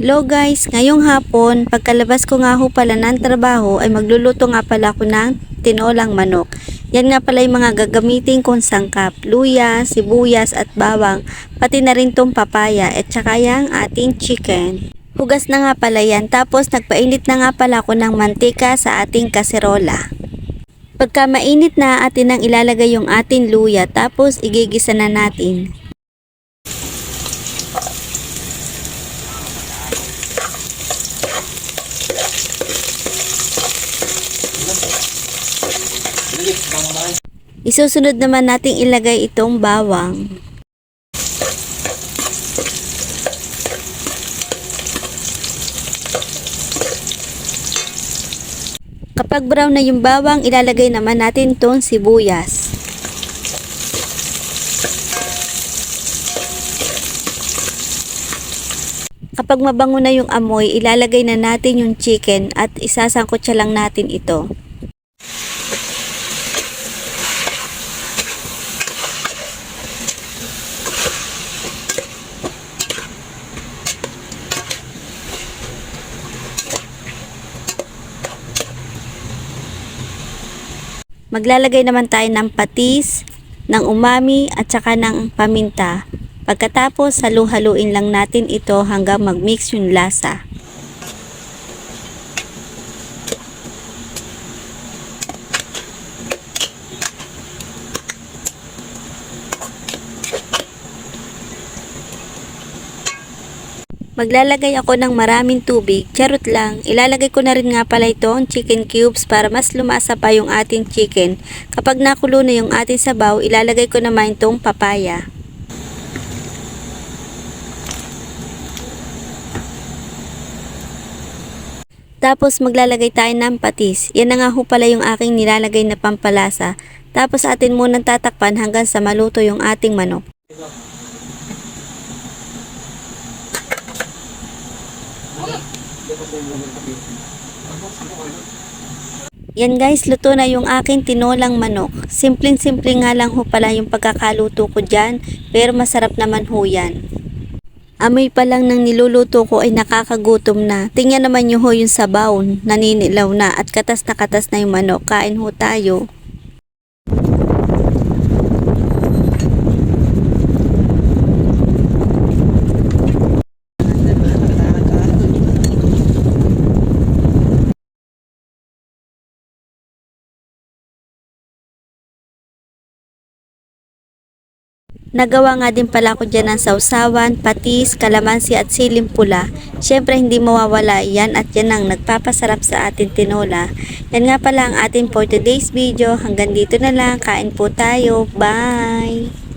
Hello guys, ngayong hapon, pagkalabas ko nga ho pala ng trabaho ay magluluto nga pala ako ng tinolang manok. Yan nga pala yung mga gagamitin kong sangkap, luya, sibuyas at bawang, pati na rin tong papaya at saka yung ating chicken. Hugas na nga pala yan, tapos nagpainit na nga pala ako ng mantika sa ating kaserola. Pagka mainit na, atin nang ilalagay yung ating luya, tapos igigisa na natin. Isusunod naman nating ilagay itong bawang. Kapag brown na yung bawang, ilalagay naman natin itong sibuyas. Kapag mabango na yung amoy, ilalagay na natin yung chicken at isasangkot siya lang natin ito. Maglalagay naman tayo ng patis, ng umami at saka ng paminta. Pagkatapos, halu-haluin lang natin ito hanggang mag-mix yung lasa. Maglalagay ako ng maraming tubig, charot lang. Ilalagay ko na rin nga pala itong chicken cubes para mas lumasa pa yung ating chicken. Kapag nakulo na yung ating sabaw, ilalagay ko naman itong papaya. Tapos maglalagay tayo ng patis. Yan na nga ho pala yung aking nilalagay na pampalasa. Tapos atin munang tatakpan hanggang sa maluto yung ating manok. Yan guys, luto na yung aking tinolang manok. Simpleng-simple nga lang ho pala yung pagkakaluto ko dyan, pero masarap naman ho yan. Amoy pa lang ng niluluto ko ay nakakagutom na. Tingnan naman nyo ho yung sabaw, naninilaw na at katas na katas na yung manok. Kain ho tayo. Nagawa nga din pala ko dyan ng sausawan, patis, kalamansi at siling pula. Siyempre hindi mawawala yan at yan ang nagpapasarap sa ating tinola. Yan nga pala ang atin for today's video. Hanggang dito na lang. Kain po tayo. Bye!